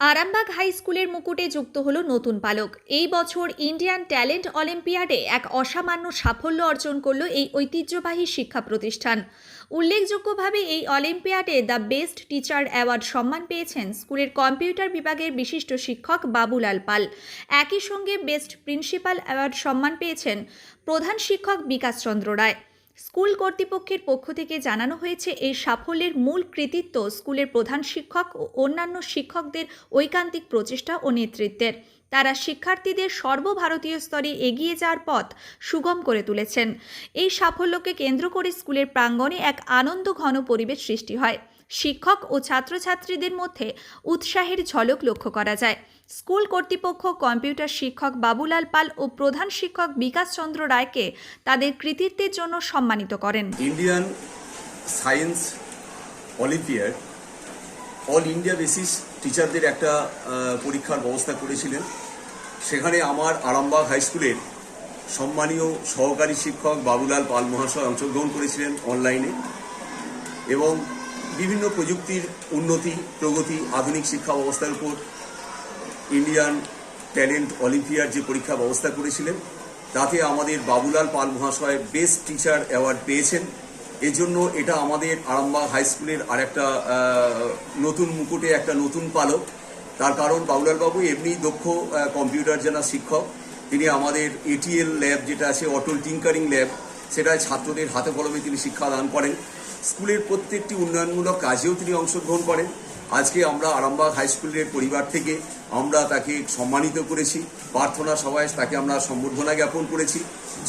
Arambagh high স্কুলের মুকুটে যুক্ত হলো নতুন পালক। এই বছর ইন্ডিয়ান ট্যালেন্ট অলিম্পিয়াডে এক অসামান্য সাফল্য অর্জন করল এই ঐতিহ্যবাহী শিক্ষা প্রতিষ্ঠান। উল্লেখযোগ্যভাবে এই অলিম্পিয়াডে দ্য বেস্ট টিচার অ্যাওয়ার্ড সম্মান পেয়েছেন স্কুলের কম্পিউটার বিভাগের বিশিষ্ট শিক্ষক বাবুলাল পাল। একই সঙ্গে বেস্ট প্রিন্সিপাল অ্যাওয়ার্ড সম্মান পেয়েছেন প্রধান শিক্ষক বিকাশ চন্দ্র রায়। স্কুল কর্তৃপক্ষের পক্ষ থেকে জানানো হয়েছে, এই সাফল্যের মূল কৃতিত্ব স্কুলের প্রধান শিক্ষক ও অন্যান্য শিক্ষকদের ঐকান্তিক প্রচেষ্টা ও নেতৃত্বের। তারা শিক্ষার্থীদের সর্বভারতীয় স্তরে এগিয়ে যাওয়ার পথ সুগম করে তুলেছেন। এই সাফল্যকে কেন্দ্র করে স্কুলের প্রাঙ্গণে এক আনন্দ ঘন পরিবেশ সৃষ্টি হয়। শিক্ষক ও ছাত্রছাত্রীদের মধ্যে উৎসাহের ঝলক লক্ষ্য করা যায়। স্কুল কর্তৃপক্ষ, কম্পিউটার শিক্ষক বাবুলাল পাল ও প্রধান শিক্ষক বিকাশ চন্দ্র রায়কে তাদের কৃতিত্বের জন্য সম্মানিত করেন। Indian science olympiad, all India basis টিচারদের একটা পরীক্ষার ব্যবস্থা করেছিলেন। সেখানে আমার আরামবাগ হাই স্কুলের সম্মানীয় সহকারী শিক্ষক বাবুলাল পাল মহাশয় অংশগ্রহণ করেছিলেন অনলাইনে এবং বিভিন্ন প্রযুক্তির উন্নতি, প্রগতি, আধুনিক শিক্ষা ব্যবস্থার উপর ইন্ডিয়ান ট্যালেন্ট অলিম্পিয়ার যে পরীক্ষা ব্যবস্থা করেছিলেন, তাতে আমাদের বাবুলাল পাল মহাশয় বেস্ট টিচার অ্যাওয়ার্ড পেয়েছেন। এজন্য এটা আমাদের আরামবাগ হাই স্কুলের আর একটা নতুন মুকুটে একটা নতুন পালক। তার কারণ বাবুলাল বাবু এমনি দক্ষ কম্পিউটার জানা শিক্ষক। তিনি আমাদের এটিএল ল্যাব যেটা আছে, অটল টিঙ্কারিং ল্যাব সেটায় ছাত্রদের হাতে কলমে তিনি শিক্ষাদান করেন। স্কুলের প্রত্যেকটি উন্নয়নমূলক কাজেও তিনি অংশগ্রহণ করেন। আজকে আমরা আরামবাগ হাই স্কুলের পরিবার থেকে আমরা তাকে সম্মানিত করেছি। প্রার্থনা সভায় তাকে আমরা সম্বর্ধনা জ্ঞাপন করেছি।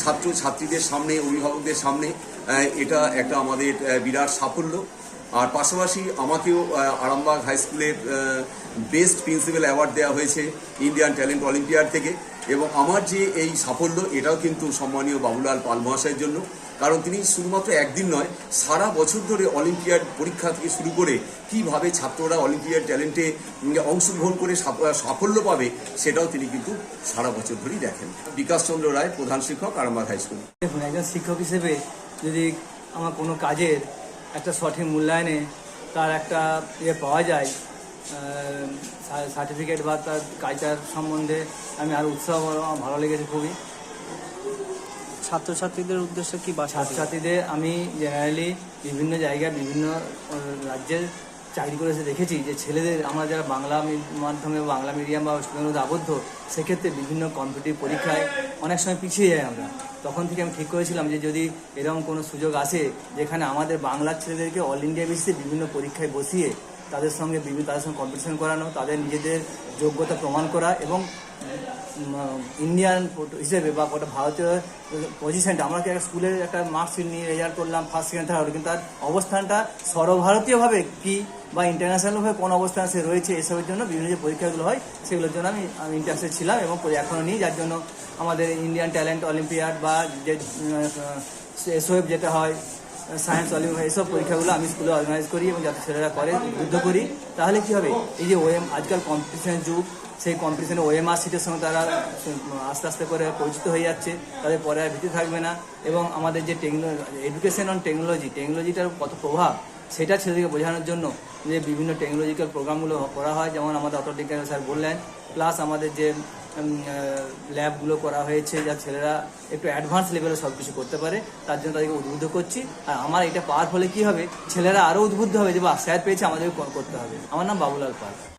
ছাত্র ছাত্রীদের সামনে, অভিভাবকদের সামনে এটা একটা আমাদের বিরাট সাফল্য। আর পাশাপাশি আমাকেও আরামবাগ হাই স্কুলের বেস্ট প্রিন্সিপাল অ্যাওয়ার্ড দেওয়া হয়েছে ইন্ডিয়ান ট্যালেন্ট অলিম্পিয়াড থেকে। এবং আমার যে এই সাফল্য, এটাও কিন্তু সম্মানীয় বাবুলাল পাল মহাশয়ের জন্য। কারণ তিনি শুধুমাত্র একদিন নয়, সারা বছর ধরে অলিম্পিয়াড পরীক্ষা থেকে শুরু করে কীভাবে ছাত্ররা অলিম্পিয়াড ট্যালেন্টে অংশগ্রহণ করে সাফল্য পাবে, সেটাও তিনি কিন্তু সারা বছর ধরেই দেখেন। বিকাশ চন্দ্র রায়, প্রধান শিক্ষক, আরামবাগ হাই স্কুল। দেখুন, একজন শিক্ষক হিসেবে যদি আমার কোনো কাজের একটা সঠিক মূল্যায়নে তার একটা ইয়ে পাওয়া যায় সার্টিফিকেট বা তার কাজটার সম্বন্ধে আমি আরও উৎসাহ আমার ভালো লেগেছে খুবই ছাত্রছাত্রীদের উদ্দেশ্যে কি দেবেন? ছাত্রছাত্রীদের আমি জেনারেলি বিভিন্ন জায়গায় বিভিন্ন রাজ্যের চাকরি করে এসে দেখেছি যে ছেলেদের আমরা যারা বাংলা মাধ্যমে বাংলা মিডিয়াম বা মধ্যে আবদ্ধ সেক্ষেত্রে বিভিন্ন কম্পিটিভ পরীক্ষায় অনেক সময় পিছিয়ে যাই আমরা তখন থেকে আমি ঠিক করেছিলাম যে যদি এরকম কোনো সুযোগ আসে যেখানে আমাদের বাংলার ছেলেদেরকে অল ইন্ডিয়া বেসিসে বিভিন্ন পরীক্ষায় বসিয়ে তাদের সঙ্গে বিভিন্ন, তাদের সঙ্গে কম্পিটিশন করানো, তাদের নিজেদের যোগ্যতা প্রমাণ করা এবং ইন্ডিয়ান হিসেবে বা গোটা ভারতীয় পজিশনটা আমরা কি একটা স্কুলের একটা মার্কশিট নিয়ে রেজাল্ট করলাম ফার্স্ট সেকেন্ড থার্ড কিন্তু তার অবস্থানটা সর্বভারতীয়ভাবে কি বা ইন্টারন্যাশনালভাবে কোন অবস্থানে সে রয়েছে, এসবের জন্য বিভিন্ন যে পরীক্ষাগুলো হয়, সেগুলোর জন্য আমি আমি ইন্টারেস্টেড ছিলাম এবং এখনও নিই, যার জন্য আমাদের ইন্ডিয়ান ট্যালেন্ট অলিম্পিয়াড বা যে এসওএফ যেটা হয় সায়েন্স অলিম্পিয়াড এইসব পরীক্ষাগুলো আমি স্কুলে অর্গানাইজ করি এবং যাতে ছেলেরা করে উদ্বুদ্ধ করি। তাহলে কি হবে? এই যে ওএম আজকাল কম্পিটিশনের যুগ, সেই কম্পিটিশনে ওএমআর সিটের সঙ্গে তারা, আস্তে আস্তে করে পরিচিত হয়ে যাচ্ছে, তাদের পরে আর ভীতি থাকবে না এবং আমাদের যে টেকনোলজি এডুকেশন অন টেকনোলজি টেকনোলজিটার কত প্রভাব, সেটা ছেলেদেরকে বোঝানোর জন্য যে বিভিন্ন টেকনোলজিক্যাল প্রোগ্রামগুলো করা হয়, যেমন আমাদের অটোটিক্যাল স্যার বললেন প্লাস আমাদের যে ল্যাবগুলো করা হয়েছে যা ছেলেরা একটু অ্যাডভান্স লেভেলে সব কিছু করতে পারে। তার জন্য তাদেরকে উদ্বুদ্ধ করছি। আর আমার এটা পাওয়ার ফলে কি হবে? ছেলেরা আরও উদ্বুদ্ধ হবে যে বা স্যার পেয়েছে, আমাদেরকে করতে হবে। আমার নাম বাবুলাল পাল।